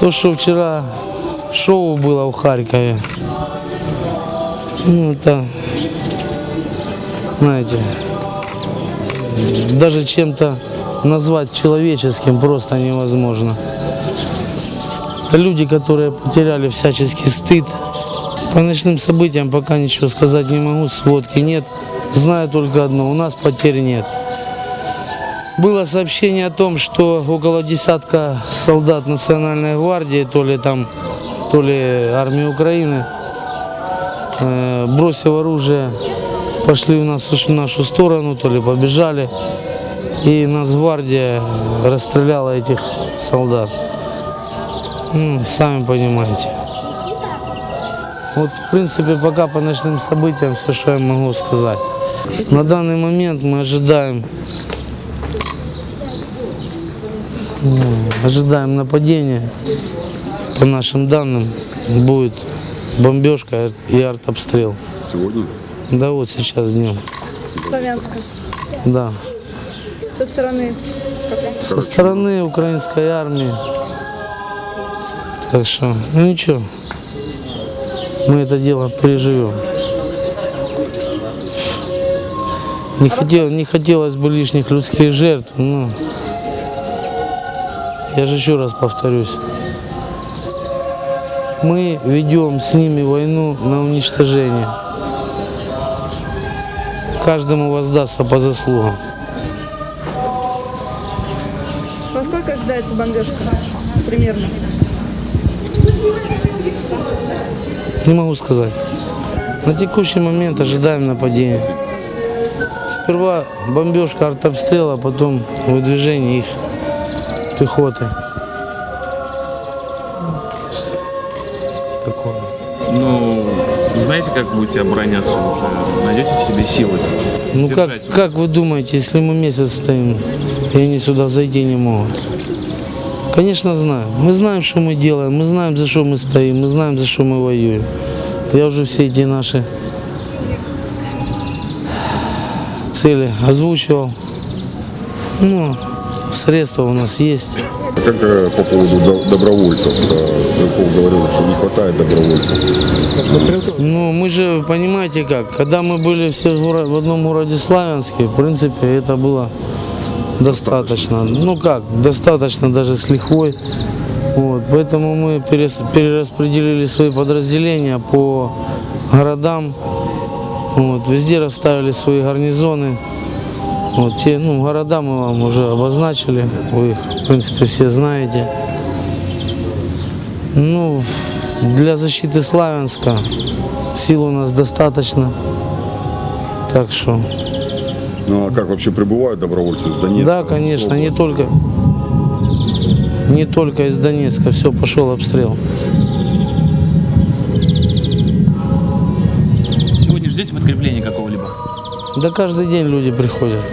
То, что вчера шоу было в Харькове, ну, это, знаете, даже чем-то назвать человеческим просто невозможно. Это люди, которые потеряли всяческий стыд. По ночным событиям пока ничего сказать не могу, сводки нет. Знаю только одно, у нас потерь нет. Было сообщение о том, что около десятка солдат Национальной гвардии, то ли там, то ли армии Украины, э, бросив оружие, пошли в, нас, в нашу сторону, то ли побежали. И Нацгвардия расстреляла этих солдат. Ну, сами понимаете. Вот, в принципе, пока по ночным событиям все, что я могу сказать. На данный момент мы ожидаем ожидаем нападения. По нашим данным, будет бомбежка и артобстрел. Сегодня? Да вот сейчас днем. Славянска. Да. Со стороны Со стороны украинской армии. Так что, ну ничего. Мы это дело переживем. Не, хотел, не хотелось бы лишних людских жертв, но я же еще раз повторюсь. Мы ведем с ними войну на уничтожение. Каждому воздастся по заслугам. Во сколько ожидается бомбежка? Примерно. Не могу сказать. На текущий момент ожидаем нападения. Сперва бомбежка, артобстрел, а потом выдвижение их пехоты. Такое. Ну, знаете, как будете обороняться уже? Найдете в себе силы? Ну как, как вы думаете, если мы месяц стоим, и они сюда зайти не могут? Конечно, знаем. Мы знаем, что мы делаем, мы знаем, за что мы стоим, мы знаем, за что мы воюем. Я уже все эти наши цели озвучивал. Ну, средства у нас есть. Как э, по поводу до- добровольцев? Стрелков говорил, что не хватает добровольцев. Ну, мы же, понимаете как, когда мы были все в, одном городе Славянске, в принципе, это было достаточно. Ну как, достаточно даже с лихвой. Вот, поэтому мы перераспределили свои подразделения по городам. Вот, везде расставили свои гарнизоны. Вот, те, ну, города мы вам уже обозначили, вы их, в принципе, все знаете. Ну, для защиты Славянска сил у нас достаточно. Так что, Ну а как вообще прибывают добровольцы с Донецка? да, конечно, не только, не только из Донецка, все, пошел обстрел. Сегодня ждете подкрепления какого-либо? Да каждый день люди приходят.